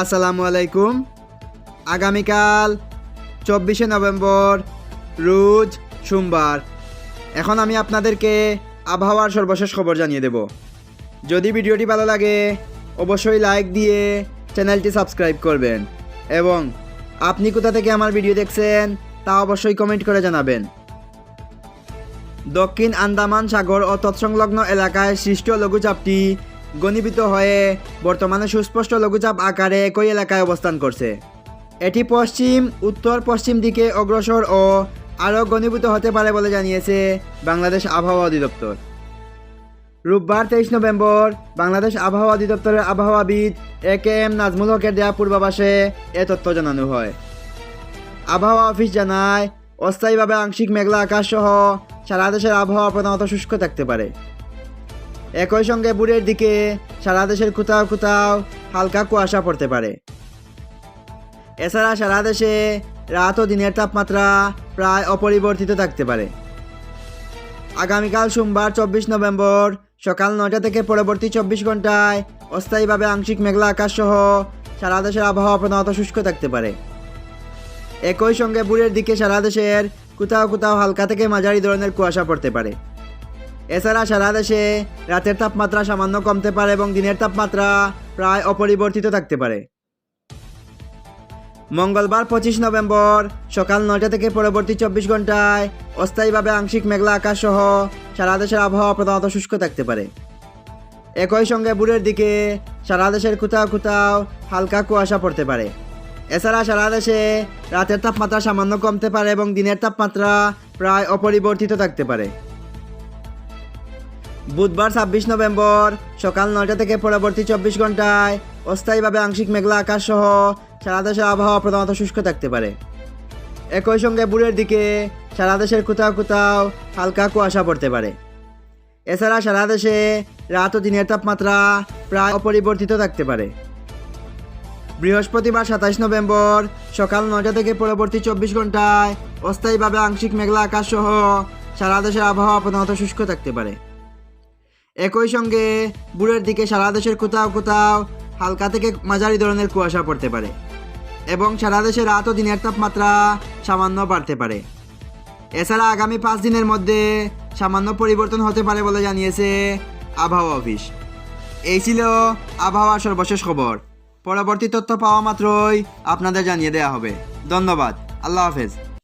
আসসালামু আলাইকুম। আগামীকাল চব্বিশে নভেম্বর, রোজ সোমবার। এখন আমি আপনাদেরকে আবহাওয়ার সর্বশেষ খবর জানিয়ে দেব। যদি ভিডিওটি ভালো লাগে, অবশ্যই লাইক দিয়ে চ্যানেলটি সাবস্ক্রাইব করবেন এবং আপনি কোথা থেকে আমার ভিডিও দেখছেন তা অবশ্যই কমেন্ট করে জানাবেন। দক্ষিণ আন্দামান সাগর ও তৎসংলগ্ন এলাকায় সৃষ্ট লঘুচাপটি ঘনীভূত হয়ে বর্তমানে সুস্পষ্ট লঘুচাপ আকারে একই এলাকায় অবস্থান করছে? এটি পশ্চিম, উত্তর পশ্চিম দিকে অগ্রসর ও আরও ঘনীভূত হতে পারে বলে জানিয়েছে বাংলাদেশ আবহাওয়া অধিদপ্তর। রোববার তেইশ নভেম্বর বাংলাদেশ আবহাওয়া অধিদপ্তরের আবহাওয়াবিদ এ কে এম নাজমুল হকের দেয়া পূর্বাভাসে এ তথ্য জানানো হয়। আবহাওয়া অফিস জানায়, অস্থায়ীভাবে আংশিক মেঘলা আকাশ সহ সারা দেশের আবহাওয়া প্রধানত শুষ্ক থাকতে পারে। একই সঙ্গে বুড়ের দিকে সারা দেশের কোথাও কোথাও হালকা কুয়াশা পড়তে পারে। এছাড়া সারা দেশে রাত ও দিনের তাপমাত্রা প্রায় অপরিবর্তিত থাকতে পারে। আগামীকাল সোমবার চব্বিশ নভেম্বর সকাল নয়টা থেকে পরবর্তী চব্বিশ ঘন্টায় অস্থায়ীভাবে আংশিক মেঘলা আকাশ সহ সারা দেশের আবহাওয়া প্রধানত শুষ্ক থাকতে পারে। একই সঙ্গে বুড়ের দিকে সারা দেশের কোথাও কোথাও হালকা থেকে মাঝারি ধরনের কুয়াশা পড়তে পারে। এছাড়া সারা দেশে রাতের তাপমাত্রা সামান্য কমতে পারে এবং দিনের তাপমাত্রা প্রায় অপরিবর্তিত থাকতে পারে। মঙ্গলবার পঁচিশ নভেম্বর সকাল নয়টা থেকে পরবর্তী চব্বিশ ঘন্টায় অস্থায়ীভাবে আংশিক মেঘলা আকাশ সহ সারা দেশের আবহাওয়া প্রধানত শুষ্ক থাকতে পারে। একই সঙ্গে বুড়ের দিকে সারা দেশের কোথাও কোথাও হালকা কুয়াশা পড়তে পারে। এছাড়া সারা দেশে রাতের তাপমাত্রা সামান্য কমতে পারে এবং দিনের তাপমাত্রা প্রায় অপরিবর্তিত থাকতে পারে। বুধবার ছাব্বিশ নভেম্বর, সকাল নয়টা থেকে পরবর্তী চব্বিশ ঘন্টায় অস্থায়ীভাবে আংশিক মেঘলা আকাশ সহ সারা দেশের আবহাওয়া প্রধানত শুষ্ক থাকতে পারে। একই সঙ্গে বুড়ের দিকে সারা দেশের কোথাও কোথাও হালকা কুয়াশা পড়তে পারে। এছাড়া সারা দেশে রাত ও দিনের তাপমাত্রা প্রায় অপরিবর্তিত থাকতে পারে। বৃহস্পতিবার সাতাইশ নভেম্বর, সকাল নয়টা থেকে পরবর্তী চব্বিশ ঘন্টায় অস্থায়ীভাবে আংশিক মেঘলা আকাশ সহ সারা দেশের আবহাওয়া প্রধানত শুষ্ক থাকতে পারে। একই সঙ্গে বুড়ের দিকে সারা দেশের কোথাও কোথাও হালকা থেকে মাঝারি ধরনের কুয়াশা পড়তে পারে এবং সারা দেশে রাত ও দিনের তাপমাত্রা সামান্য বাড়তে পারে। এছাড়া আগামী পাঁচ দিনের মধ্যে সামান্য পরিবর্তন হতে পারে বলে জানিয়েছে আবহাওয়া অফিস। এই ছিল আবহাওয়ার সর্বশেষ খবর। পরবর্তী তথ্য পাওয়া মাত্রই আপনাদের জানিয়ে দেওয়া হবে। ধন্যবাদ। আল্লাহ হাফেজ।